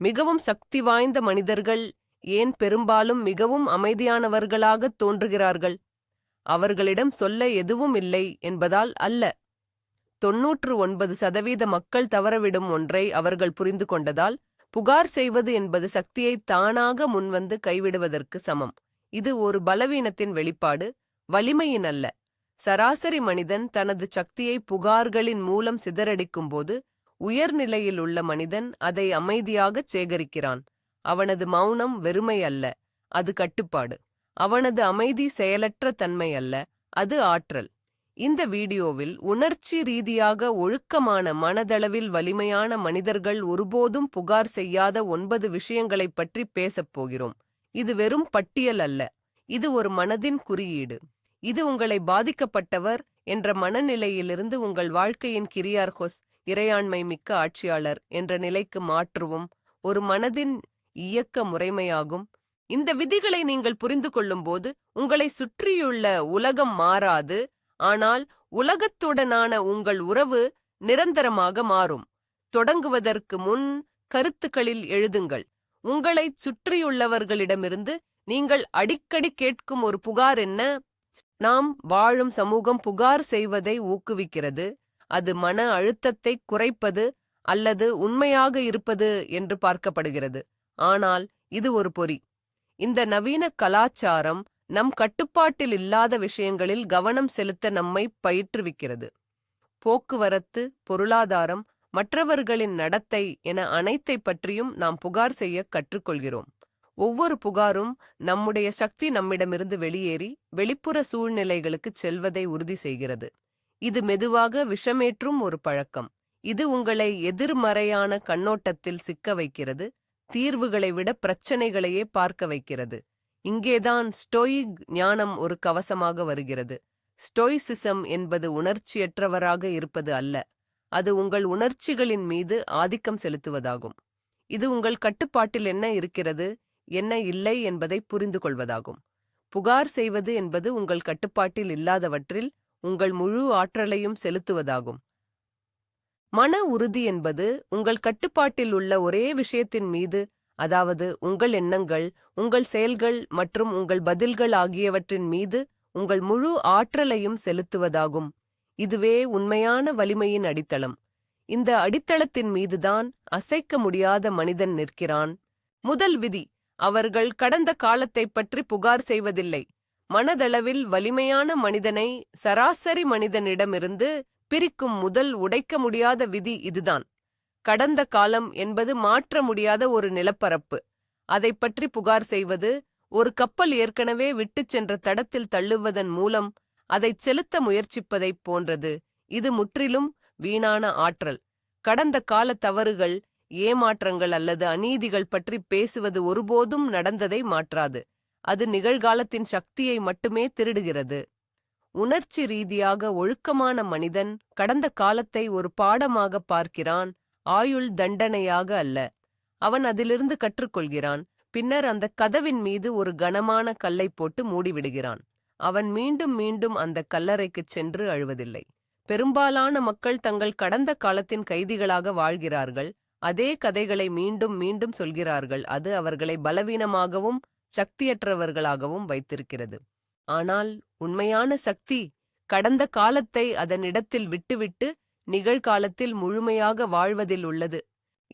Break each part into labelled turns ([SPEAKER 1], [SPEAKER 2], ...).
[SPEAKER 1] மிகவும் சக்தி வாய்ந்த மனிதர்கள் ஏன் பெரும்பாலும் மிகவும் அமைதியானவர்களாகத் தோன்றுகிறார்கள்? அவர்களிடம் சொல்ல எதுவும் இல்லை என்பதால் அல்ல. தொன்னூற்று ஒன்பது சதவீத மக்கள் தவறவிடும் ஒன்றை அவர்கள் புரிந்து கொண்டதால் புகார் செய்வது என்பது சக்தியை தானாக முன்வந்து கைவிடுவதற்கு சமம். இது ஒரு பலவீனத்தின் வெளிப்பாடு வலிமையின் அல்ல. சராசரி மனிதன் தனது சக்தியை புகார்களின் மூலம் சிதறடிக்கும்போது உயர்நிலையில் உள்ள மனிதன் அதை அமைதியாகச் சேகரிக்கிறான். அவனது மௌனம் வெறுமை அல்ல அது கட்டுப்பாடு. அவனது அமைதி செயலற்ற தன்மை அல்ல அது ஆற்றல். இந்த வீடியோவில் உணர்ச்சி ரீதியாக ஒழுக்கமான மனதளவில் வலிமையான மனிதர்கள் ஒருபோதும் புகார் செய்யாத ஒன்பது விஷயங்களைப் பற்றி பேசப் போகிறோம். இது வெறும் பட்டியல் அல்ல இது ஒரு மனதின் குறியீடு. இது உங்களை பாதிக்கப்பட்டவர் என்ற மனநிலையிலிருந்து உங்கள் வாழ்க்கையின் கிரியார்கொஸ் இறையாண்மை மிக்க ஆட்சியாளர் என்ற நிலைக்கு மாற்றுவும் ஒரு மனதின் இயக்க முறைமையாகும். இந்த விதிகளை நீங்கள் புரிந்து கொள்ளும்போது உங்களை சுற்றியுள்ள உலகம் மாறாது ஆனால் உலகத்துடனான உங்கள் உறவு நிரந்தரமாக மாறும். தொடங்குவதற்கு முன் கருத்துக்களில் எழுதுங்கள். உங்களைச் சுற்றியுள்ளவர்களிடமிருந்து நீங்கள் அடிக்கடி கேட்கும் ஒரு புகார் என்ன? நாம் வாழும் சமூகம் புகார் செய்வதை ஊக்குவிக்கிறது. அது மன அழுத்தத்தை குறைப்பது அல்லது உண்மையாக இருப்பது என்று பார்க்கப்படுகிறது. ஆனால் இது ஒரு பொறி. இந்த நவீன கலாச்சாரம் நம் கட்டுப்பாட்டில் இல்லாத விஷயங்களில் கவனம் செலுத்த நம்மை பயிற்றுவிக்கிறது. போக்குவரத்து பொருளாதாரம் மற்றவர்களின் நடத்தை என அனைத்தை பற்றியும் நாம் புகார் செய்ய கற்றுக்கொள்கிறோம். ஒவ்வொரு புகாரும் நம்முடைய சக்தி நம்மிடமிருந்து வெளியேறி வெளிப்புற சூழ்நிலைகளுக்குச் செல்வதை உறுதி செய்கிறது. இது மெதுவாக விஷமேற்றும் ஒரு பழக்கம். இது உங்களை எதிர்மறையான கண்ணோட்டத்தில் சிக்க வைக்கிறது தீர்வுகளை விட பிரச்சனைகளையே பார்க்க வைக்கிறது. இங்கேதான் ஸ்டோயிக் ஞானம் ஒரு கவசமாக வருகிறது. ஸ்டோய்சிசம் என்பது உணர்ச்சியற்றவராக இருப்பது அல்ல. அது உங்கள் உணர்ச்சிகளின் மீது ஆதிக்கம் செலுத்துவதாகும். இது உங்கள் கட்டுப்பாட்டில் என்ன இருக்கிறது என்ன இல்லை என்பதை புரிந்து கொள்வதாகும் புகார் செய்வது என்பது உங்கள் கட்டுப்பாட்டில் இல்லாதவற்றில் உங்கள் முழு ஆற்றலையும் செலுத்துவதாகும். மன உறுதி என்பது உங்கள் கட்டுப்பாட்டில் உள்ள ஒரே விஷயத்தின் மீது அதாவது உங்கள் எண்ணங்கள் உங்கள் செயல்கள் மற்றும் உங்கள் பதில்கள் ஆகியவற்றின் மீது உங்கள் முழு ஆற்றலையும் செலுத்துவதாகும். இதுவே உண்மையான வலிமையின் அடித்தளம். இந்த அடித்தளத்தின் மீதுதான் அசைக்க முடியாத மனிதன் நிற்கிறான். முதல் விதி அவர்கள் கடந்த காலத்தைப் பற்றி புகார் செய்வதில்லை. மனதளவில் வலிமையான மனிதனை சராசரி மனிதனிடமிருந்து பிரிக்கும் முதல் உடைக்க முடியாத விதி இதுதான். கடந்த காலம் என்பது மாற்ற முடியாத ஒரு நிலப்பரப்பு. அதை பற்றி புகார் செய்வது ஒரு கப்பல் ஏற்கனவே விட்டுச் சென்ற தடத்தில் தள்ளுவதன் மூலம் அதைச் செலுத்த முயற்சிப்பதைப் போன்றது. இது முற்றிலும் வீணான ஆற்றல். கடந்த கால தவறுகள் ஏமாற்றங்கள் அல்லது அநீதிகள் பற்றி பேசுவது ஒருபோதும் நடந்ததை மாற்றாது. அது நிகழ்காலத்தின் சக்தியை மட்டுமே திருடுகிறது. உணர்ச்சி ரீதியாக ஒழுக்கமான மனிதன் கடந்த காலத்தை ஒரு பாடமாக பார்க்கிறான் ஆயுள் தண்டனையாக அல்ல. அவன் அதிலிருந்து கற்றுக்கொள்கிறான் பின்னர் அந்த கதவின் மீது ஒரு கனமான கல்லை போட்டு மூடிவிடுகிறான். அவன் மீண்டும் மீண்டும் அந்த கல்லறைக்குச் சென்று அழுவதில்லை. பெரும்பாலான மக்கள் தங்கள் கடந்த காலத்தின் கைதிகளாக வாழ்கிறார்கள் அதே கதைகளை மீண்டும் மீண்டும் சொல்கிறார்கள் அது அவர்களை பலவீனமாகவும் சக்தியற்றவர்களாகவும் வைத்திருக்கிறது. ஆனால் உண்மையான சக்தி கடந்த காலத்தை அதனிடத்தில் விட்டுவிட்டு நிகழ்காலத்தில் முழுமையாக வாழ்வதில் உள்ளது.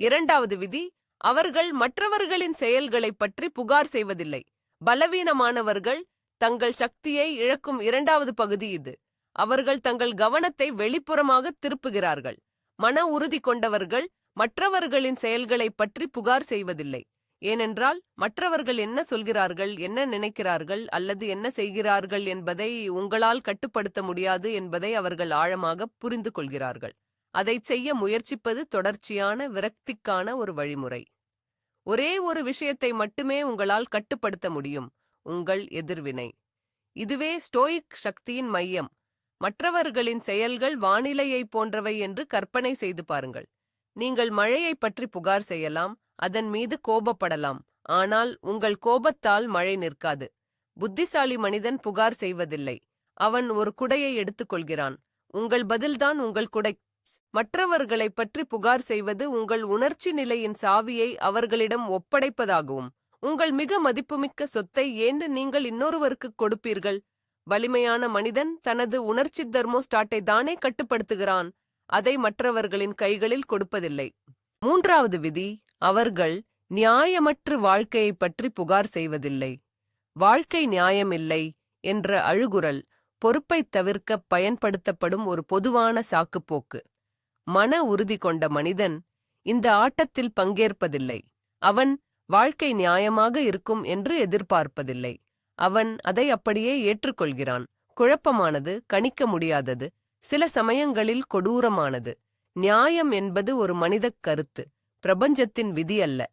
[SPEAKER 1] இரண்டாவது விதி அவர்கள் மற்றவர்களின் செயல்களைப் பற்றி புகார் செய்வதில்லை. பலவீனமானவர்கள் தங்கள் சக்தியை இழக்கும் இரண்டாவது பகுதி இது. அவர்கள் தங்கள் கவனத்தை வெளிப்புறமாக திருப்புகிறார்கள். மன உறுதி கொண்டவர்கள் மற்றவர்களின் செயல்களைப் பற்றி புகார் செய்வதில்லை. ஏனென்றால் மற்றவர்கள் என்ன சொல்கிறார்கள் என்ன நினைக்கிறார்கள் அல்லது என்ன செய்கிறார்கள் என்பதை உங்களால் கட்டுப்படுத்த முடியாது என்பதை அவர்கள் ஆழமாக புரிந்து கொள்கிறார்கள். அதைச் செய்ய முயற்சிப்பது தொடர்ச்சியான விரக்திக்கான ஒரு வழிமுறை. ஒரே ஒரு விஷயத்தை மட்டுமே உங்களால் கட்டுப்படுத்த முடியும் உங்கள் எதிர்வினை. இதுவே ஸ்டோயிக் சக்தியின் மையம். மற்றவர்களின் செயல்கள் வானிலையைப் போன்றவை என்று கற்பனை செய்து பாருங்கள். நீங்கள் மழையைப் பற்றி புகார் செய்யலாம் அதன் மீது கோபப்படலாம். ஆனால் உங்கள் கோபத்தால் மழை நிற்காது. புத்திசாலி மனிதன் புகார் செய்வதில்லை. அவன் ஒரு குடையை எடுத்துக்கொள்கிறான். உங்கள் பதில்தான் உங்கள் குடை. மற்றவர்களைப் பற்றி புகார் செய்வது உங்கள் உணர்ச்சி நிலையின் சாவியை அவர்களிடம் ஒப்படைப்பதாகவும் உங்கள் மிக மதிப்புமிக்க சொத்தை ஏன்று நீங்கள் இன்னொருவருக்கு கொடுப்பீர்கள். வலிமையான மனிதன் தனது உணர்ச்சி தர்மோஸ்டாட்டை தானே கட்டுப்படுத்துகிறான். அதை மற்றவர்களின் கைகளில் கொடுப்பதில்லை. மூன்றாவது விதி அவர்கள் நியாயமற்று வாழ்க்கையைப் பற்றி புகார் செய்வதில்லை. வாழ்க்கை நியாயமில்லை என்ற அழுகுரல் பொறுப்பைத் தவிர்க்க பயன்படுத்தப்படும் ஒரு பொதுவான சாக்குப்போக்கு. மன உறுதி கொண்ட மனிதன் இந்த ஆட்டத்தில் பங்கேற்பதில்லை. அவன் வாழ்க்கை நியாயமாக இருக்கும் என்று எதிர்பார்ப்பதில்லை. அவன் அதை அப்படியே ஏற்றுக்கொள்கிறான். குழப்பமானது கணிக்க முடியாதது சில சமயங்களில் கொடூரமானது. நியாயம் என்பது ஒரு மனிதக் கருத்து. பிரபஞ்சத்தின் விதி அல்ல.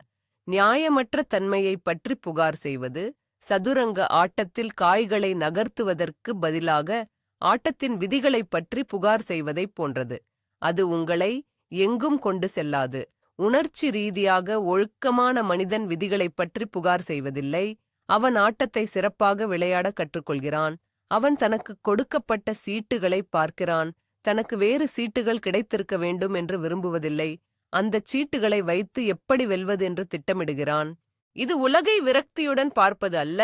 [SPEAKER 1] நியாயமற்ற தன்மையைப் பற்றி புகார் செய்வது சதுரங்க ஆட்டத்தில் காய்களை நகர்த்துவதற்கு பதிலாக ஆட்டத்தின் விதிகளைப் பற்றி புகார் செய்வதைப் போன்றது. அது உங்களை எங்கும் கொண்டு செல்லாது. உணர்ச்சி ரீதியாக ஒழுக்கமான மனிதன் விதிகளைப் பற்றி புகார் செய்வதில்லை. அவன் ஆட்டத்தை சிறப்பாக விளையாட கற்றுக்கொள்கிறான். அவன் தனக்கு கொடுக்கப்பட்ட சீட்டுகளை பார்க்கிறான். தனக்கு வேறு சீட்டுகள் கிடைத்திருக்க வேண்டும் என்று விரும்புவதில்லை. அந்தச் சீட்டுகளை வைத்து எப்படி வெல்வது என்று திட்டமிடுகிறான். இது உலகை விரக்தியுடன் பார்ப்பது அல்ல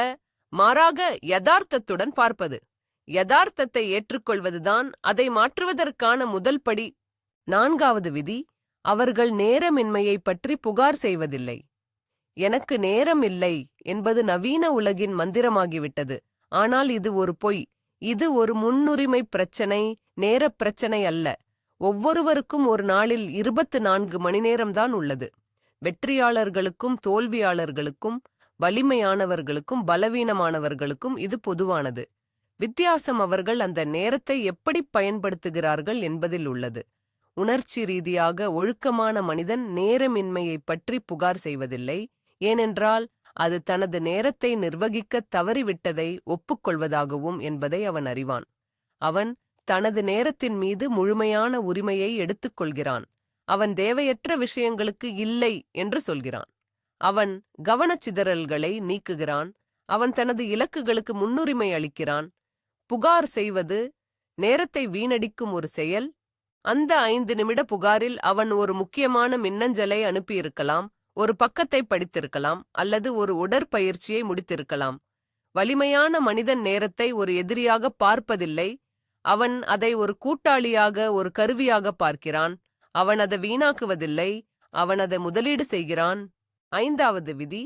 [SPEAKER 1] மாறாக யதார்த்தத்துடன் பார்ப்பது. யதார்த்தத்தை ஏற்றுக்கொள்வதுதான் அதை மாற்றுவதற்கான முதல் படி. நான்காவது விதி அவர்கள் நேரமின்மையைப் பற்றி புகார் செய்வதில்லை. எனக்கு நேரம் இல்லை என்பது நவீன உலகின் மந்திரமாகிவிட்டது. ஆனால் இது ஒரு பொய். இது ஒரு முன்னுரிமை பிரச்சனை நேரப் பிரச்சனை அல்ல. ஒவ்வொருவருக்கும் ஒரு நாளில் இருபத்து நான்கு மணி நேரம்தான் உள்ளது. வெற்றியாளர்களுக்கும் தோல்வியாளர்களுக்கும் வலிமையானவர்களுக்கும் பலவீனமானவர்களுக்கும் இது பொதுவானது. வித்தியாசம் அவர்கள் அந்த நேரத்தை எப்படி பயன்படுத்துகிறார்கள் என்பதில் உள்ளது. உணர்ச்சி ரீதியாக ஒழுக்கமான மனிதன் நேரமின்மையைப் பற்றி புகார் செய்வதில்லை. ஏனென்றால் அது தனது நேரத்தை நிர்வகிக்கத் தவறிவிட்டதை ஒப்புக்கொள்வதாகவும் என்பதை அவன் அறிவான். அவன் தனது நேரத்தின் மீது முழுமையான உரிமையை எடுத்துக்கொள்கிறான் அவன் தேவையற்ற விஷயங்களுக்கு இல்லை என்று சொல்கிறான். அவன் கவனச்சிதறல்களை நீக்குகிறான். அவன் தனது இலக்குகளுக்கு முன்னுரிமை அளிக்கிறான். புகார் செய்வது நேரத்தை வீணடிக்கும் ஒரு செயல். அந்த ஐந்து நிமிட புகாரில் அவன் ஒரு முக்கியமான மின்னஞ்சலை அனுப்பியிருக்கலாம் ஒரு பக்கத்தை படித்திருக்கலாம் அல்லது ஒரு உடற்பயிற்சியை முடித்திருக்கலாம். வலிமையான மனிதன் நேரத்தை ஒரு எதிரியாக பார்ப்பதில்லை அவன் அதை ஒரு கூட்டாளியாக ஒரு கருவியாக பார்க்கிறான். அவன் அதை வீணாக்குவதில்லை. அவன் அதை முதலீடு செய்கிறான். ஐந்தாவது விதி.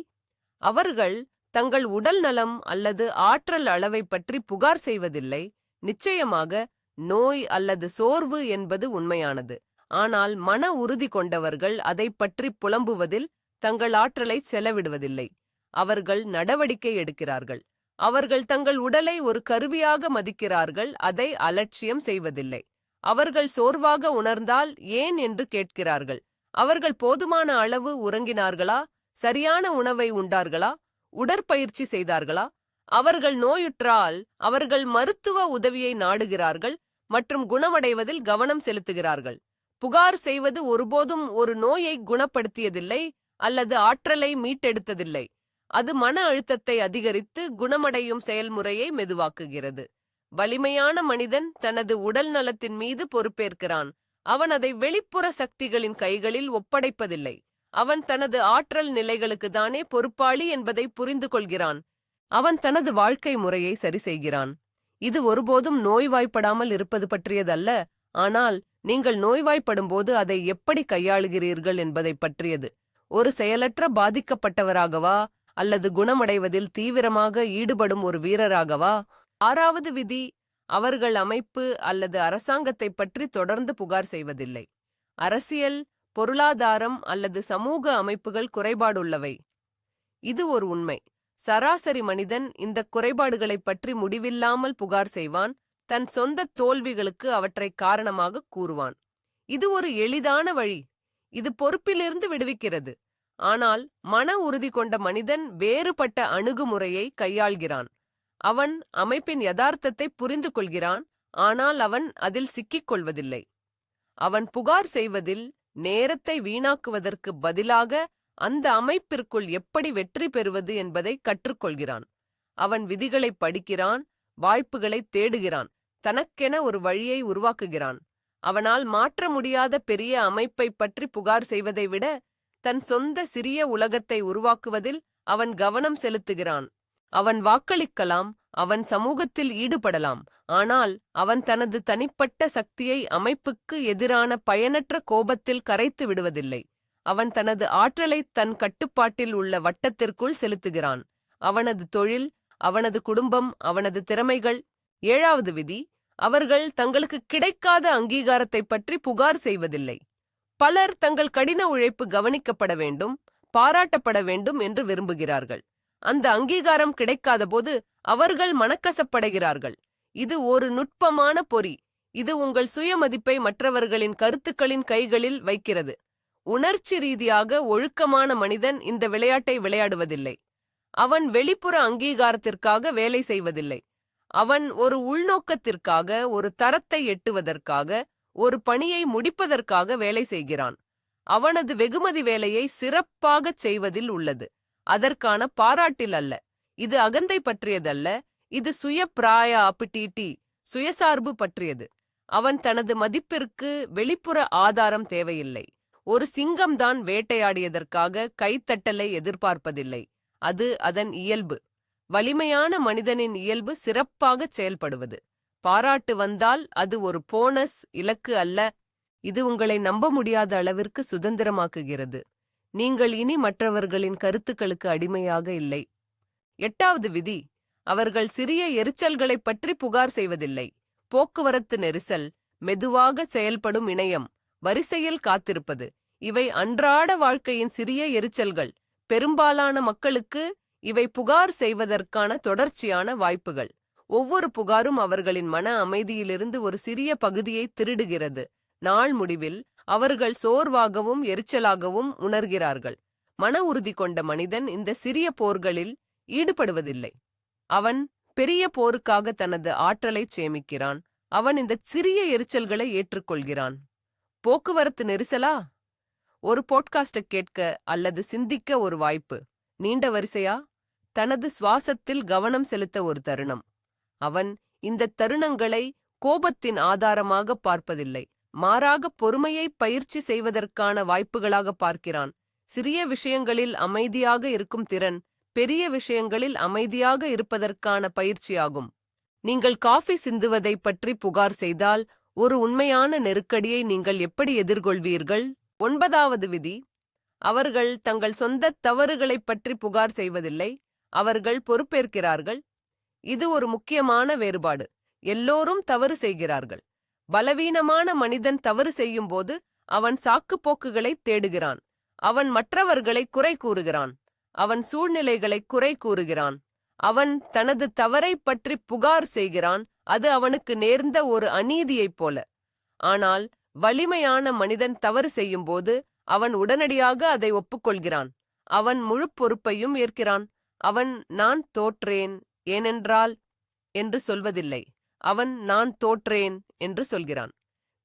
[SPEAKER 1] அவர்கள் தங்கள் உடல் நலம் அல்லது ஆற்றல் அளவை பற்றி புகார் செய்வதில்லை. நிச்சயமாக நோய் அல்லது சோர்வு என்பது உண்மையானது. ஆனால் மன உறுதி கொண்டவர்கள் அதை பற்றி புலம்புவதில் தங்கள் ஆற்றலை செலவிடுவதில்லை. அவர்கள் நடவடிக்கை எடுக்கிறார்கள். அவர்கள் தங்கள் உடலை ஒரு கருவியாக மதிக்கிறார்கள் அதை அலட்சியம் செய்வதில்லை. அவர்கள் சோர்வாக உணர்ந்தால் ஏன் என்று கேட்கிறார்கள். அவர்கள் போதுமான அளவு உறங்கினார்களா? சரியான உணவை உண்டார்களா? உடற்பயிற்சி செய்தார்களா? அவர்கள் நோயுற்றால் அவர்கள் மருத்துவ உதவியை நாடுகிறார்கள் மற்றும் குணமடைவதில் கவனம் செலுத்துகிறார்கள். புகார் செய்வது ஒருபோதும் ஒரு நோயை குணப்படுத்தியதில்லை அல்லது ஆற்றலை மீட்டெடுத்ததில்லை. அது மன அழுத்தத்தை அதிகரித்து குணமடையும் செயல்முறையை மெதுவாக்குகிறது. வலிமையான மனிதன் தனது உடல் நலத்தின் மீது பொறுப்பேற்கிறான். அவன் அதை வெளிப்புற சக்திகளின் கைகளில் ஒப்படைப்பதில்லை. அவன் தனது ஆற்றல் நிலைகளுக்கு தானே பொறுப்பாளி என்பதை புரிந்து கொள்கிறான். அவன் தனது வாழ்க்கை முறையை சரி செய்கிறான். இது ஒருபோதும் நோய்வாய்ப்படாமல் இருப்பது பற்றியதல்ல. ஆனால் நீங்கள் நோய்வாய்ப்படும்போது அதை எப்படி கையாளுகிறீர்கள் என்பதை பற்றியது. ஒரு செயலற்ற பாதிக்கப்பட்டவராகவா அல்லது குணமடைவதில் தீவிரமாக ஈடுபடும் ஒரு வீரராகவா? ஆறாவது விதி அவர்கள் அமைப்பு அல்லது அரசாங்கத்தை பற்றி தொடர்ந்து புகார் செய்வதில்லை. அரசியல் பொருளாதாரம் அல்லது சமூக அமைப்புகள் குறைபாடுள்ளவை. இது ஒரு உண்மை. சராசரி மனிதன் இந்த குறைபாடுகளைப் பற்றி முடிவில்லாமல் புகார் செய்வான் தன் சொந்த தோல்விகளுக்கு அவற்றை காரணமாக கூறுவான். இது ஒரு எளிதான வழி. இது பொறுப்பிலிருந்து விடுவிக்கிறது. ஆனால் மன உறுதி கொண்ட மனிதன் வேறுபட்ட அணுகுமுறையை கையாள்கிறான். அவன் அமைப்பின் யதார்த்தத்தை புரிந்து கொள்கிறான் ஆனால் அவன் அதில் சிக்கிக் கொள்வதில்லை. அவன் புகார் செய்வதில் நேரத்தை வீணாக்குவதற்கு பதிலாக அந்த அமைப்பிற்குள் எப்படி வெற்றி பெறுவது என்பதை கற்றுக்கொள்கிறான். அவன் விதிகளை படிக்கிறான் வாய்ப்புகளை தேடுகிறான் தனக்கென ஒரு வழியை உருவாக்குகிறான். அவனால் மாற்ற முடியாத பெரிய அமைப்பை பற்றி புகார் செய்வதை விட தன் சொந்த சிறிய உலகத்தை உருவாக்குவதில் அவன் கவனம் செலுத்துகிறான். அவன் வாக்களிக்கலாம் அவன் சமூகத்தில் ஈடுபடலாம். ஆனால் அவன் தனது தனிப்பட்ட சக்தியை அமைப்புக்கு எதிரான பயனற்ற கோபத்தில் கரைத்து விடுவதில்லை. அவன் தனது ஆற்றலை தன் கட்டுப்பாட்டில் உள்ள வட்டத்திற்குள் செலுத்துகிறான். அவனது தொழில் அவனது குடும்பம் அவனது திறமைகள். ஏழாவது விதி அவர்கள் தங்களுக்கு கிடைக்காத அங்கீகாரத்தை பற்றி புகார் செய்வதில்லை. பலர் தங்கள் கடின உழைப்பு கவனிக்கப்பட வேண்டும் பாராட்டப்பட வேண்டும் என்று விரும்புகிறார்கள். அந்த அங்கீகாரம் கிடைக்காதபோது அவர்கள் மனக்கசப்படைகிறார்கள். இது ஒரு நுட்பமான பொறி. இது உங்கள் சுயமதிப்பை மற்றவர்களின் கருத்துக்களின் கைகளில் வைக்கிறது. உணர்ச்சி ரீதியாக ஒழுக்கமான மனிதன் இந்த விளையாட்டை விளையாடுவதில்லை. அவன் வெளிப்புற அங்கீகாரத்திற்காக வேலை செய்வதில்லை. அவன் ஒரு உள்நோக்கத்திற்காக ஒரு தரத்தை எட்டுவதற்காக ஒரு பணியை முடிப்பதற்காக வேலை செய்கிறான். அவனது வெகுமதி வேலையை சிறப்பாகச் செய்வதில் உள்ளது. அதற்கான பாராட்டில் அல்ல. இது அகந்தை பற்றியதல்ல. இது சுய பிராய அப்பிட்டீட்டி சுயசார்பு பற்றியது. அவன் தனது மதிப்பிற்கு வெளிப்புற ஆதாரம் தேவையில்லை. ஒரு சிங்கம்தான் வேட்டையாடியதற்காக கைத்தட்டலை எதிர்பார்ப்பதில்லை. அது அதன் இயல்பு. வலிமையான மனிதனின் இயல்பு சிறப்பாகச் செயல்படுவது. பாராட்டு வந்தால் அது ஒரு போனஸ் இலக்கு அல்ல. இது உங்களை நம்ப முடியாத அளவிற்கு சுதந்திரமாக்குகிறது. நீங்கள் இனி மற்றவர்களின் கருத்துக்களுக்கு அடிமையாக இல்லை. எட்டாவது விதி அவர்கள் சிறிய எரிச்சல்களைப் பற்றி புகார் செய்வதில்லை. போக்குவரத்து நெரிசல் மெதுவாக செயல்படும் இணையம் வரிசையில் காத்திருப்பது இவை அன்றாட வாழ்க்கையின் சிறிய எரிச்சல்கள். பெரும்பாலான மக்களுக்கு இவை புகார் செய்வதற்கான தொடர்ச்சியான வாய்ப்புகள். ஒவ்வொரு புகாரும் அவர்களின் மன அமைதியிலிருந்து ஒரு சிறிய பகுதியை திருடுகிறது. நாள் முடிவில் அவர்கள் சோர்வாகவும் எரிச்சலாகவும் உணர்கிறார்கள். மன உறுதி கொண்ட மனிதன் இந்த சிறிய போர்களில் ஈடுபடுவதில்லை. அவன் பெரிய போருக்காக தனது ஆற்றலைச் சேமிக்கிறான். அவன் இந்த சிறிய எரிச்சல்களை ஏற்றுக்கொள்கிறான். போக்குவரத்து நெரிசலா? ஒரு போட்காஸ்டை கேட்க அல்லது சிந்திக்க ஒரு வாய்ப்பு. நீண்ட வரிசையா? தனது சுவாசத்தில் கவனம் செலுத்த ஒரு தருணம். அவன் இந்த தருணங்களை கோபத்தின் ஆதாரமாக பார்ப்பதில்லை. மாறாக பொறுமையை பயிற்சி செய்வதற்கான வாய்ப்புகளாக பார்க்கிறான். சிறிய விஷயங்களில் அமைதியாக இருக்கும் திறன் பெரிய விஷயங்களில் அமைதியாக இருப்பதற்கான பயிற்சியாகும். நீங்கள் காஃபி சிந்துவதைப் பற்றி புகார் செய்தால் ஒரு உண்மையான நெருக்கடியை நீங்கள் எப்படி எதிர்கொள்வீர்கள்? ஒன்பதாவது விதி. அவர்கள் தங்கள் சொந்த தவறுகளைப் பற்றி புகார் செய்வதில்லை. அவர்கள் பொறுப்பேற்கிறார்கள். இது ஒரு முக்கியமான வேறுபாடு. எல்லோரும் தவறு செய்கிறார்கள். பலவீனமான மனிதன் தவறு செய்யும்போது அவன் சாக்குப்போக்குகளை தேடுகிறான். அவன் மற்றவர்களை குறை கூறுகிறான். அவன் சூழ்நிலைகளை குறை கூறுகிறான். அவன் தனது தவறைப் பற்றி புகார் செய்கிறான். அது அவனுக்கு நேர்ந்த ஒரு அநீதியைப் போல. ஆனால் வலிமையான மனிதன் தவறு செய்யும்போது அவன் உடனடியாக அதை ஒப்புக்கொள்கிறான். அவன் முழு பொறுப்பையும் ஏற்கிறான். அவன் நான் தோற்றேன் ஏனென்றால் என்று சொல்வதில்லை. அவன் நான் தோற்றேன் என்று சொல்கிறான்.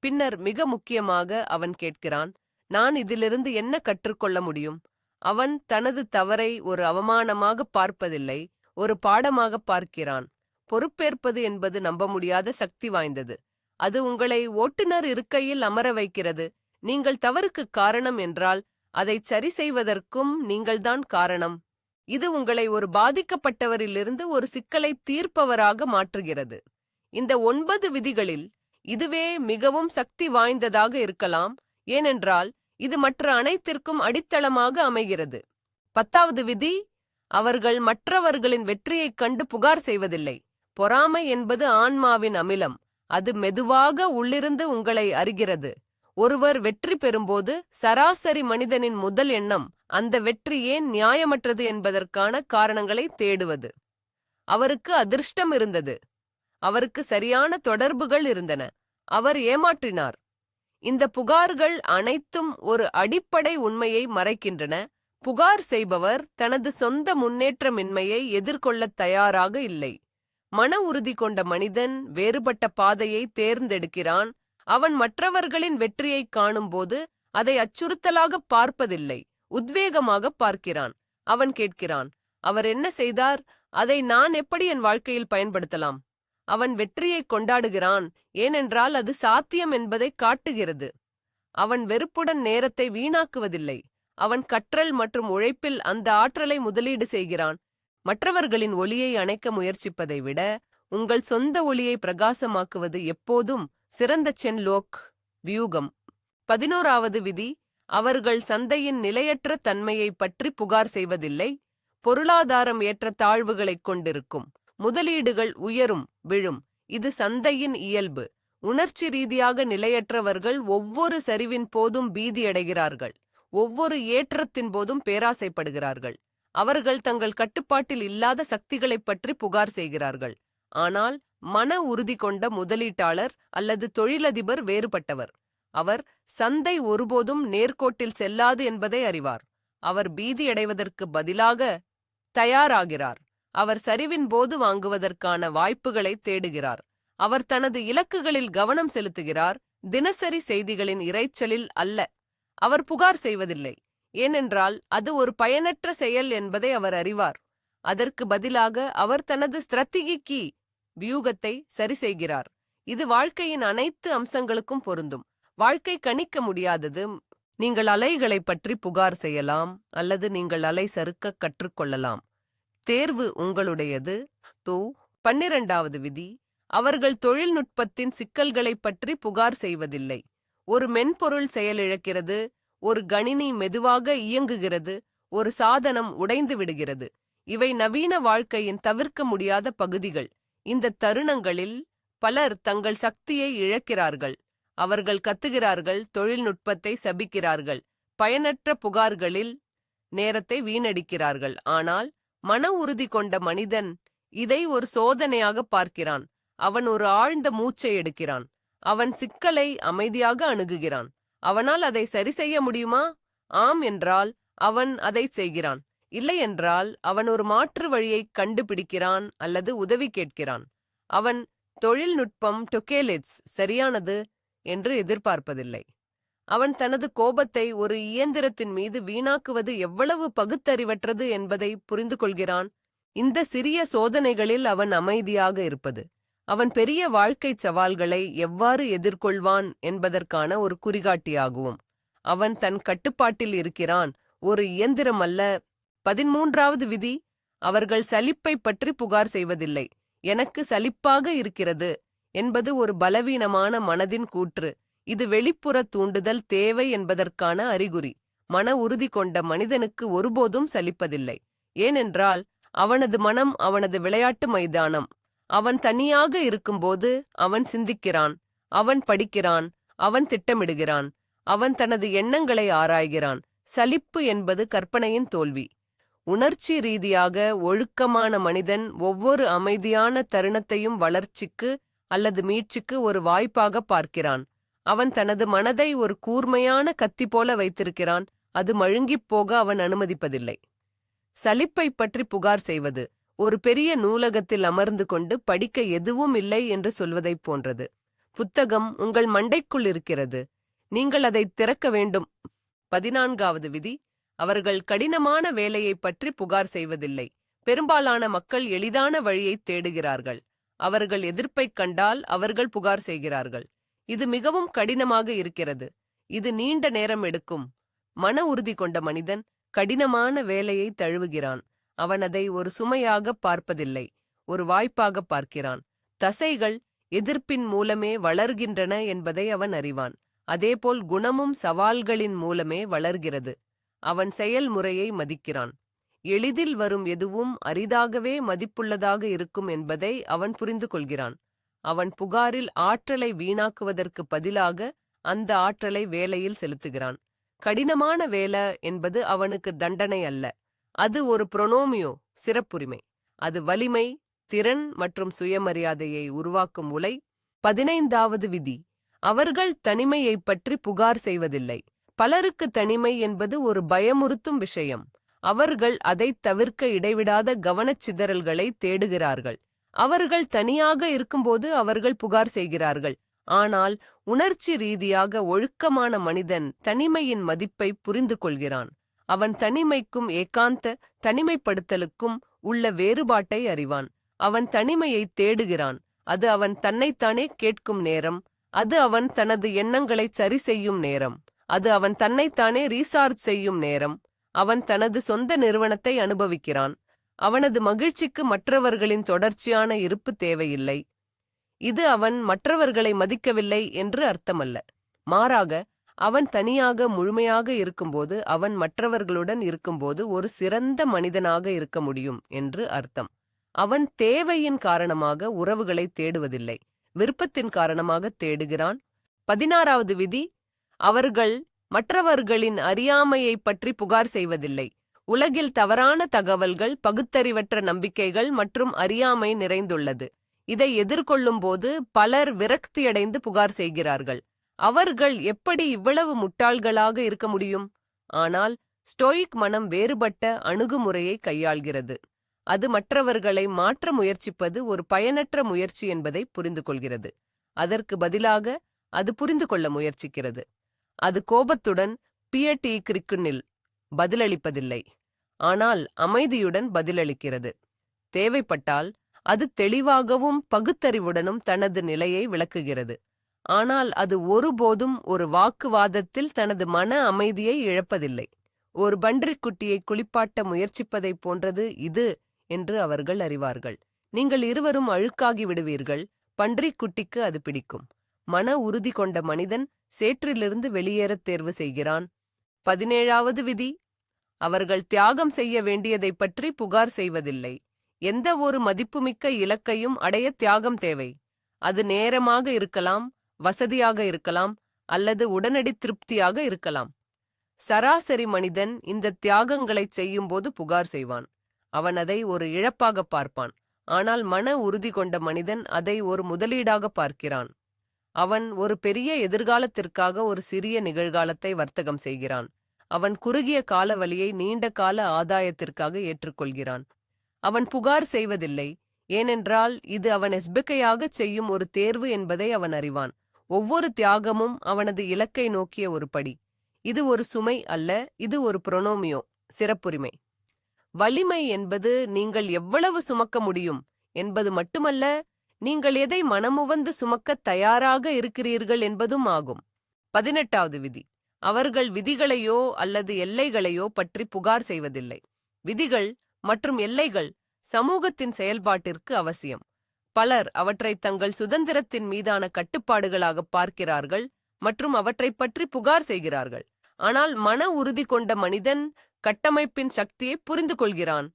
[SPEAKER 1] பின்னர் மிக முக்கியமாக அவன் கேட்கிறான் நான் இதிலிருந்து என்ன கற்றுக்கொள்ள முடியும்? அவன் தனது தவறை ஒரு அவமானமாக பார்ப்பதில்லை ஒரு பாடமாக பார்க்கிறான். பொறுப்பேற்பது என்பது நம்ப முடியாத சக்தி வாய்ந்தது. அது உங்களை ஓட்டுநர் இருக்கையில் அமர வைக்கிறது. நீங்கள் தவறுக்கு காரணம் என்றால் அதை சரி செய்வதற்கும் நீங்கள்தான் காரணம். இது உங்களை ஒரு பாதிக்கப்பட்டவரிலிருந்து ஒரு சிக்கலை தீர்ப்பவராக மாற்றுகிறது. இந்த ஒன்பது விதிகளில் இதுவே மிகவும் சக்தி வாய்ந்ததாக இருக்கலாம் ஏனென்றால் இது மற்ற அனைத்திற்கும் அடித்தளமாக அமைகிறது. பத்தாவது விதி அவர்கள் மற்றவர்களின் வெற்றியைக் கண்டு புகார் செய்வதில்லை. பொறாமை என்பது ஆன்மாவின் அமிலம். அது மெதுவாக உள்ளிருந்து உங்களை அறிகிறது. ஒருவர் வெற்றி பெறும்போது சராசரி மனிதனின் முதல் எண்ணம் அந்த வெற்றி ஏன் நியாயமற்றது என்பதற்கான காரணங்களை தேடுவது. அவருக்கு அதிர்ஷ்டம் இருந்தது. அவருக்கு சரியான தொடர்புகள் இருந்தன. அவர் ஏமாற்றினார். இந்த புகார்கள் அனைத்தும் ஒரு அடிப்படை உண்மையை மறைக்கின்றன. புகார் செய்பவர் தனது சொந்த முன்னேற்றமின்மையை எதிர்கொள்ளத் தயாராக இல்லை. மன உறுதி கொண்ட மனிதன் வேறுபட்ட பாதையை தேர்ந்தெடுக்கிறான். அவன் மற்றவர்களின் வெற்றியைக் காணும்போது அதை அச்சுறுத்தலாக பார்ப்பதில்லை. உத்வேகமாக பார்க்கிறான். அவன் கேட்கிறான் அவர் என்ன செய்தார்? அதை நான் எப்படி என் வாழ்க்கையில் பயன்படுத்தலாம்? அவன் வெற்றியைக் கொண்டாடுகிறான் ஏனென்றால் அது சாத்தியம் என்பதை காட்டுகிறது. அவன் வெறுப்புடன் நேரத்தை வீணாக்குவதில்லை. அவன் கற்றல் மற்றும் உழைப்பில் அந்த ஆற்றலை முதலீடு செய்கிறான். மற்றவர்களின் ஒளியை அணைக்க முயற்சிப்பதை விட உங்கள் சொந்த ஒளியை பிரகாசமாக்குவது எப்போதும் சிறந்த சென்லோக் வியூகம். பதினோராவது விதி அவர்கள் சந்தையின் நிலையற்ற தன்மையைப் பற்றி புகார் செய்வதில்லை பொருளாதாரம் ஏற்ற தாழ்வுகளைக் கொண்டிருக்கும் முதலீடுகள் உயரும் விழும். இது சந்தையின் இயல்பு. உணர்ச்சி ரீதியாக நிலையற்றவர்கள் ஒவ்வொரு சரிவின் போதும் பீதியடைகிறார்கள் ஒவ்வொரு ஏற்றத்தின் போதும் பேராசைப்படுகிறார்கள். அவர்கள் தங்கள் கட்டுப்பாட்டில் இல்லாத சக்திகளைப் பற்றி புகார் செய்கிறார்கள். ஆனால் மன உறுதி கொண்ட முதலீட்டாளர் அல்லது தொழிலதிபர் வேறுபட்டவர். அவர் சந்தை ஒருபோதும் நேர்கோட்டில் செல்லாது என்பதை அறிவார். அவர் பீதியடைவதற்கு பதிலாக தயாராகிறார். அவர் சரிவின் போது வாங்குவதற்கான வாய்ப்புகளை தேடுகிறார். அவர் தனது இலக்குகளில் கவனம் செலுத்துகிறார். தினசரி செய்திகளின் இரைச்சலில் அல்ல. அவர் புகார் செய்வதில்லை. ஏனென்றால் அது ஒரு பயனற்ற செயல் என்பதை அவர் அறிவார். அதற்கு பதிலாக அவர் தனது ஸ்திரத்திகிக்கு வியூகத்தை சரி செய்கிறார் இது வாழ்க்கையின் அனைத்து அம்சங்களுக்கும் பொருந்தும். வாழ்க்கை கணிக்க முடியாதது நீங்கள் அலைகளைப் பற்றி புகார் செய்யலாம் அல்லது நீங்கள் அலை சறுக்க கற்றுக்கொள்ளலாம். தேர்வு உங்களுடையது. தூ பன்னிரண்டாவது விதி அவர்கள் தொழில்நுட்பத்தின் சிக்கல்களைப் பற்றி புகார் செய்வதில்லை. ஒரு மென்பொருள் செயலிழக்கிறது ஒரு கணினி மெதுவாக இயங்குகிறது ஒரு சாதனம் உடைந்து விடுகிறது. இவை நவீன வாழ்க்கையின் தவிர்க்க முடியாத பகுதிகள். இந்த தருணங்களில் பலர் தங்கள் சக்தியை இழக்கிறார்கள். அவர்கள் கத்துகிறார்கள் தொழில்நுட்பத்தை சபிக்கிறார்கள் பயனற்ற புகார்களில் நேரத்தை வீணடிக்கிறார்கள். ஆனால் மன உறுதி கொண்ட மனிதன் இதை ஒரு சோதனையாக பார்க்கிறான். அவன் ஒரு ஆழ்ந்த மூச்சை எடுக்கிறான். அவன் சிக்கலை அமைதியாக அணுகுகிறான். அவனால் அதை சரி செய்ய முடியுமா? ஆம் என்றால் அவன் அதை செய்கிறான். இல்லையென்றால் அவன் ஒரு மாற்று வழியைக் கண்டுபிடிக்கிறான் அல்லது உதவி கேட்கிறான். அவன் தொழில்நுட்பம் டொக்கேலிட்ஸ் சரியானது என்று எதிர்பார்ப்பதில்லை. அவன் தனது கோபத்தை ஒரு இயந்திரத்தின் மீது வீணாக்குவது எவ்வளவு பகுத்தறிவற்றது என்பதை புரிந்து கொள்கிறான் இந்த சிறிய சோதனைகளில் அவன் அமைதியாக இருப்பது. அவன் பெரிய வாழ்க்கைச் சவால்களை எவ்வாறு எதிர்கொள்வான் என்பதற்கான ஒரு குறிகாட்டியாகவும் அவன் தன் கட்டுப்பாட்டில் இருக்கிறான். ஒரு இயந்திரம் அல்ல பதிமூன்றாவது விதி அவர்கள் சலிப்பை பற்றி புகார் செய்வதில்லை. எனக்கு சலிப்பாக இருக்கிறது என்பது ஒரு பலவீனமான மனதின் கூற்று. இது வெளிப்புற தூண்டுதல் தேவை என்பதற்கான அறிகுறி. மன உறுதி கொண்ட மனிதனுக்கு ஒருபோதும் சலிப்பதில்லை. ஏனென்றால் அவனது மனம் அவனது விளையாட்டு மைதானம். அவன் தனியாக இருக்கும்போது அவன் சிந்திக்கிறான் அவன் படிக்கிறான் அவன் திட்டமிடுகிறான் அவன் தனது எண்ணங்களை ஆராய்கிறான். சலிப்பு என்பது கற்பனையின் தோல்வி. உணர்ச்சி ரீதியாக ஒழுக்கமான மனிதன் ஒவ்வொரு அமைதியான தருணத்தையும் வளர்ச்சிக்கு அல்லது மீட்சிக்கு ஒரு வாய்ப்பாக பார்க்கிறான். அவன் தனது மனதை ஒரு கூர்மையான கத்தி போல வைத்திருக்கிறான். அது மழுங்கிப் போக அவன் அனுமதிப்பதில்லை. சலிப்பை பற்றி புகார் செய்வது ஒரு பெரிய நூலகத்தில் அமர்ந்து கொண்டு படிக்க எதுவும் இல்லை என்று சொல்வதைப் போன்றது. புத்தகம் உங்கள் மண்டைக்குள் இருக்கிறது. நீங்கள் அதை திறக்க வேண்டும். பதினான்காவது விதி அவர்கள் கடினமான வேலையைப் பற்றி புகார் செய்வதில்லை. பெரும்பாலான மக்கள் எளிதான வழியைத் தேடுகிறார்கள். அவர்கள் எதிர்ப்பைக் கண்டால் அவர்கள் புகார் செய்கிறார்கள். இது மிகவும் கடினமாக இருக்கிறது. இது நீண்ட நேரம் எடுக்கும். மன உறுதி கொண்ட மனிதன் கடினமான வேலையை தழுவுகிறான். அவன் அதை ஒரு சுமையாக பார்ப்பதில்லை ஒரு வாய்ப்பாக பார்க்கிறான். தசைகள் எதிர்ப்பின் மூலமே வளர்கின்றன என்பதை அவன் அறிவான். அதேபோல் குணமும் சவால்களின் மூலமே வளர்கிறது. அவன் செயல்முறையை மதிக்கிறான். எளிதில் வரும் எதுவும் அரிதாகவே மதிப்புள்ளதாக இருக்கும் என்பதை அவன் புரிந்து கொள்கிறான் அவன் புகாரில் ஆற்றலை வீணாக்குவதற்கு பதிலாக அந்த ஆற்றலை வேலையில் செலுத்துகிறான். கடினமான வேலை என்பது அவனுக்கு தண்டனை அல்ல. அது ஒரு புரோனோமியோ சிறப்புரிமை. அது வலிமை திறன் மற்றும் சுயமரியாதையை உருவாக்கும் உலை. பதினைந்தாவது விதி. அவர்கள் தனிமையைப் பற்றி புகார் செய்வதில்லை. பலருக்கு தனிமை என்பது ஒரு பயமுறுத்தும் விஷயம். அவர்கள் அதைத் தவிர்க்க இடைவிடாத கவனச்சிதறல்களை தேடுகிறார்கள். அவர்கள் தனியாக இருக்கும்போது அவர்கள் புகார் செய்கிறார்கள். ஆனால் உணர்ச்சி ரீதியாக ஒழுக்கமான மனிதன் தனிமையின் மதிப்பை புரிந்து கொள்கிறான் அவன் தனிமைக்கும் ஏகாந்த தனிமைப்படுத்தலுக்கும் உள்ள வேறுபாட்டை அறிவான். அவன் தனிமையை தேடுகிறான். அது அவன் தன்னைத்தானே கேட்கும் நேரம். அது அவன் தனது எண்ணங்களை சரி செய்யும் நேரம். அது அவன் தன்னைத்தானே ரீசார்ஜ் செய்யும் நேரம். அவன் தனது சொந்த நிறுவனத்தை அனுபவிக்கிறான். அவனது மகிழ்ச்சிக்கு மற்றவர்களின் தொடர்ச்சியான இருப்பு தேவையில்லை. இது அவன் மற்றவர்களை மதிக்கவில்லை என்று அர்த்தமல்ல. மாறாக அவன் தனியாக முழுமையாக இருக்கும்போது அவன் மற்றவர்களுடன் இருக்கும்போது ஒரு சிறந்த மனிதனாக இருக்க முடியும் என்று அர்த்தம். அவன் தேவையின் காரணமாக உறவுகளை தேடுவதில்லை. விருப்பத்தின் காரணமாக தேடுகிறான். பதினாறாவது விதி அவர்கள் மற்றவர்களின் அறியாமையை பற்றி புகார் செய்வதில்லை. உலகில் தவறான தகவல்கள் பகுத்தறிவற்ற நம்பிக்கைகள் மற்றும் அறியாமை நிறைந்துள்ளது. இதை எதிர்கொள்ளும்போது பலர் விரக்தியடைந்து புகார் செய்கிறார்கள். அவர்கள் எப்படி இவ்வளவு முட்டாள்களாக இருக்க முடியும்? ஆனால் ஸ்டோயிக் மனம் வேறுபட்ட அணுகுமுறையை கையாள்கிறது. அது மற்றவர்களை மாற்ற முயற்சிப்பது ஒரு பயனற்ற முயற்சி என்பதை புரிந்து கொள்கிறது அதற்கு பதிலாக அது புரிந்து கொள்ள முயற்சிக்கிறது. அது கோபத்துடன் பியட்டி கிரிக்குனில் பதிலளிப்பதில்லை. ஆனால் அமைதியுடன் பதிலளிக்கிறது. தேவைப்பட்டால் அது தெளிவாகவும் பகுத்தறிவுடனும் தனது நிலையை விளக்குகிறது. ஆனால் அது ஒருபோதும் ஒரு வாக்குவாதத்தில் தனது மன அமைதியை இழப்பதில்லை. ஒரு பன்றிக்குட்டியை குளிப்பாட்ட முயற்சிப்பதைப் போன்றது இது என்று அவர்கள் அறிவார்கள். நீங்கள் இருவரும் அழுக்காகி விடுவீர்கள். பன்றிக்குட்டிக்கு அது பிடிக்கும். மன உறுதி கொண்ட மனிதன் சேற்றிலிருந்து வெளியேறத் தேர்வு செய்கிறான். பதினேழாவது விதி அவர்கள் தியாகம் செய்ய வேண்டியதைப் பற்றி புகார் செய்வதில்லை. எந்த ஒரு மதிப்புமிக்க இலக்கையும் அடைய தியாகம் தேவை. அது நேரமாக இருக்கலாம் வசதியாக இருக்கலாம் அல்லது உடனடி திருப்தியாக இருக்கலாம். சராசரி மனிதன் இந்த தியாகங்களைச் செய்யும்போது புகார் செய்வான். அவன் அதை ஒரு இழப்பாக பார்ப்பான். ஆனால் மன உறுதி கொண்ட மனிதன் அதை ஒரு முதலீடாக பார்க்கிறான். அவன் ஒரு பெரிய எதிர்காலத்திற்காக ஒரு சிறிய நிகழ்காலத்தை வர்த்தகம் செய்கிறான். அவன் குறுகிய கால வழியை நீண்ட கால ஆதாயத்திற்காக ஏற்றுக்கொள்கிறான். அவன் புகார் செய்வதில்லை ஏனென்றால் இது அவன் எஸ்பிக்கையாக செய்யும் ஒரு தேர்வு என்பதை அவன் அறிவான். ஒவ்வொரு தியாகமும் அவனது இலக்கை நோக்கிய ஒரு படி. இது ஒரு சுமை அல்ல இது ஒரு புரோனோமியோ சிறப்புரிமை. வலிமை என்பது நீங்கள் எவ்வளவு சுமக்க முடியும் என்பது மட்டுமல்ல நீங்கள் எதை மனமுவந்து சுமக்க தயாராக இருக்கிறீர்கள் என்பதும் ஆகும். பதினெட்டாவது விதி. அவர்கள் விதிகளையோ அல்லது எல்லைகளையோ பற்றி புகார் செய்வதில்லை. விதிகள் மற்றும் எல்லைகள் சமூகத்தின் செயல்பாட்டிற்கு அவசியம். பலர் அவற்றை தங்கள் சுதந்திரத்தின் மீதான கட்டுப்பாடுகளாக பார்க்கிறார்கள் மற்றும் அவற்றைப் பற்றி புகார் செய்கிறார்கள். ஆனால் மன உறுதி கொண்ட மனிதன் கட்டமைப்பின் சக்தியை புரிந்து கொள்கிறான்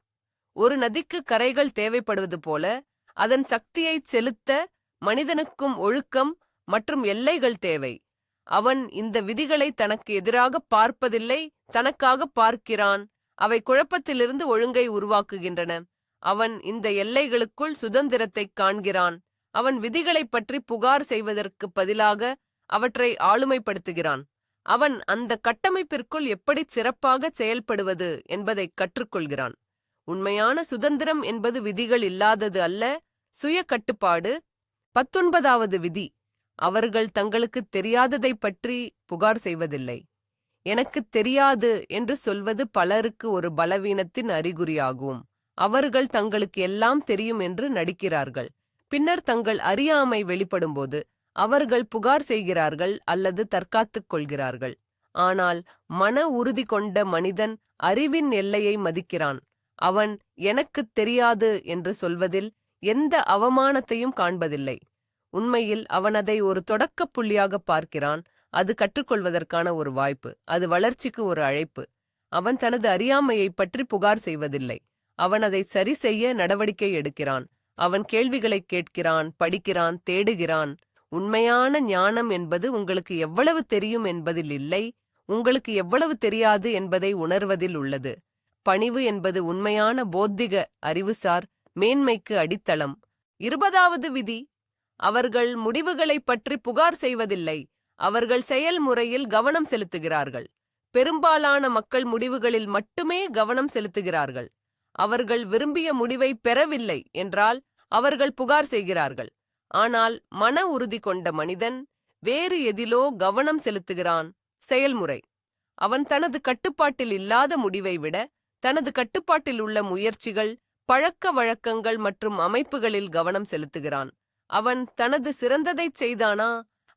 [SPEAKER 1] ஒரு நதிக்கு கரைகள் தேவைப்படுவது போல அதன் சக்தியை செலுத்த மனிதனுக்கும் ஒழுக்கம் மற்றும் எல்லைகள் தேவை. அவன் இந்த விதிகளை தனக்கு எதிராக பார்ப்பதில்லை தனக்காக பார்க்கிறான். அவை குழப்பத்திலிருந்து ஒழுங்கை உருவாக்குகின்றன. அவன் இந்த எல்லைகளுக்குள் சுதந்திரத்தைக் காண்கிறான். அவன் விதிகளைப் பற்றி புகார் செய்வதற்கு பதிலாக அவற்றை ஆளுமைப்படுத்துகிறான். அவன் அந்த கட்டமைப்பிற்குள் எப்படி சிறப்பாக செயல்படுவது என்பதை கற்றுக்கொள்கிறான். உண்மையான சுதந்திரம் என்பது விதிகள் இல்லாதது அல்ல. சுய கட்டுப்பாடு பத்தொன்பதாவது விதி. அவர்கள் தங்களுக்கு தெரியாததைப் பற்றி புகார் செய்வதில்லை. எனக்குத் தெரியாது என்று சொல்வது பலருக்கு ஒரு பலவீனத்தின் அறிகுறியாகும். அவர்கள் தங்களுக்கு எல்லாம் தெரியும் என்று நடிக்கிறார்கள். பின்னர் தங்கள் அறியாமை வெளிப்படும்போது அவர்கள் புகார் செய்கிறார்கள் அல்லது தற்காத்துக் கொள்கிறார்கள். ஆனால் மன உறுதி கொண்ட மனிதன் அறிவின் எல்லையை மதிக்கிறான். அவன் எனக்குத் தெரியாது என்று சொல்வதில் எந்த அவமானத்தையும் காண்பதில்லை. உண்மையில் அவன் அதை ஒரு தொடக்கப் புள்ளியாக பார்க்கிறான். அது கற்றுக்கொள்வதற்கான ஒரு வாய்ப்பு அது வளர்ச்சிக்கு ஒரு அழைப்பு. அவன் தனது அறியாமையைப் பற்றி புகார் செய்வதில்லை. அவன் அதை சரி செய்ய நடவடிக்கை எடுக்கிறான். அவன் கேள்விகளை கேட்கிறான் படிக்கிறான் தேடுகிறான். உண்மையான ஞானம் என்பது உங்களுக்கு எவ்வளவு தெரியும் என்பதில் இல்லை உங்களுக்கு எவ்வளவு தெரியாது என்பதை உணர்வதில் உள்ளது. பணிவு என்பது உண்மையான போத்திக அறிவுசார் மேன்மைக்கு அடித்தளம். இருபதாவது விதி அவர்கள் முடிவுகளைப் பற்றி புகார் செய்வதில்லை. அவர்கள் செயல்முறையில் கவனம் செலுத்துகிறார்கள். பெரும்பாலான மக்கள் முடிவுகளில் மட்டுமே கவனம் செலுத்துகிறார்கள். அவர்கள் விரும்பிய முடிவை பெறவில்லை என்றால் அவர்கள் புகார் செய்கிறார்கள். ஆனால் மன உறுதி கொண்ட மனிதன் வேறு எதிலோ கவனம் செலுத்துகிறான். செயல்முறை அவன் தனது கட்டுப்பாட்டில் இல்லாத முடிவை விட தனது கட்டுப்பாட்டில் உள்ள முயற்சிகள் பழக்க வழக்கங்கள் மற்றும் அமைப்புகளில் கவனம் செலுத்துகிறான். அவன் தனது சிறந்ததைச் செய்தானா?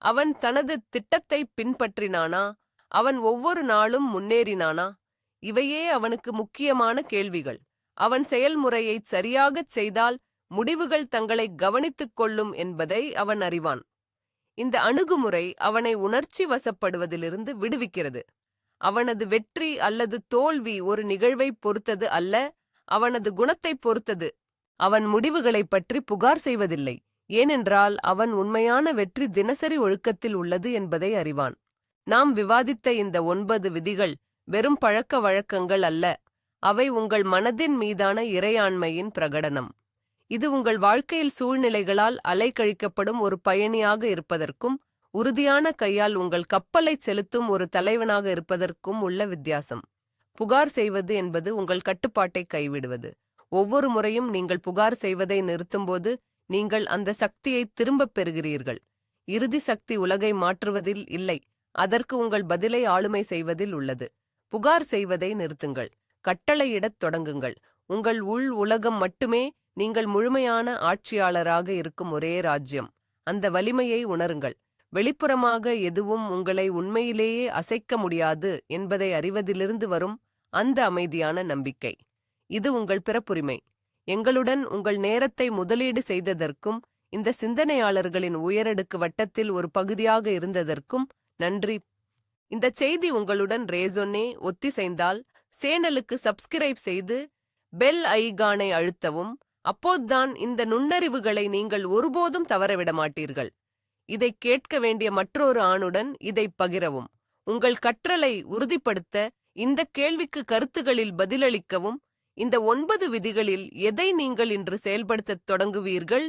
[SPEAKER 1] அவன் தனது திட்டத்தை பின்பற்றினானா? அவன் ஒவ்வொரு நாளும் முன்னேறினானா? இவையே அவனுக்கு முக்கியமான கேள்விகள். அவன் செயல்முறையைச் சரியாகச் செய்தால் முடிவுகள் தங்களை கவனித்துக் கொள்ளும் என்பதை அவன் அறிவான். இந்த அணுகுமுறை அவனை உணர்ச்சி வசப்படுவதிலிருந்து விடுவிக்கிறது. அவனது வெற்றி அல்லது தோல்வி ஒரு நிகழ்வைப் பொறுத்தது அல்ல அவனது குணத்தைப் பொறுத்தது. அவன் முடிவுகளைப் பற்றி புகார் செய்வதில்லை ஏனென்றால் அவன் உண்மையான வெற்றி தினசரி ஒழுக்கத்தில் உள்ளது என்பதை அறிவான். நாம் விவாதித்த இந்த ஒன்பது விதிகள் வெறும் பழக்க வழக்கங்கள் அல்ல அவை உங்கள் மனதின் மீதான இறையாண்மையின் பிரகடனம். இது உங்கள் வாழ்க்கையில் சூழ்நிலைகளால் அலைக்கழிக்கப்படும் ஒரு பயணியாக இருப்பதற்கும் உறுதியான கையால் உங்கள் கப்பலைச் செலுத்தும் ஒரு தலைவனாக இருப்பதற்கும் உள்ள வித்தியாசம். புகார் செய்வது என்பது உங்கள் கட்டுப்பாட்டை கைவிடுவது. ஒவ்வொரு முறையும் நீங்கள் புகார் செய்வதை நிறுத்தும்போது நீங்கள் அந்த சக்தியை திரும்பப் பெறுகிறீர்கள். இறுதி சக்தி உலகை மாற்றுவதில் இல்லை. அதற்கு உங்கள் பதிலை ஆளுமை செய்வதில் உள்ளது. புகார் செய்வதை நிறுத்துங்கள். கட்டளையிடத் தொடங்குங்கள். உங்கள் உள் உலகம் மட்டுமே நீங்கள் முழுமையான ஆட்சியாளராக இருக்கும் ஒரே ராஜ்யம். அந்த வலிமையை உணருங்கள். வெளிப்புறமாக எதுவும் உங்களை உண்மையிலேயே அசைக்க முடியாது என்பதை அறிவதிலிருந்து வரும் அந்த அமைதியான நம்பிக்கை. இது உங்கள் பிறப்புரிமை. எங்களுடன் உங்கள் நேரத்தை முதலீடு செய்ததற்கும் இந்த சிந்தனையாளர்களின் உயரடுக்கு வட்டத்தில் ஒரு பகுதியாக இருந்ததற்கும் நன்றி. இந்த செய்தி உங்களுடன் ரேசொன்னே ஒத்திசைந்தால் சேனலுக்கு சப்ஸ்கிரைப் செய்து பெல் ஐகானை அழுத்தவும். அப்போதுதான் இந்த நுண்ணறிவுகளை நீங்கள் ஒருபோதும் தவறவிட மாட்டீர்கள் இதை கேட்க வேண்டிய மற்றொரு ஆணுடன் இதை பகிரவும். உங்கள் கற்றலை உறுதிப்படுத்த இந்த கேள்விக்கு கருத்துகளில் பதிலளிக்கவும். இந்த ஒன்பது விதிகளில் எதை நீங்கள் இன்று செயல்படுத்தத் தொடங்குவீர்கள்?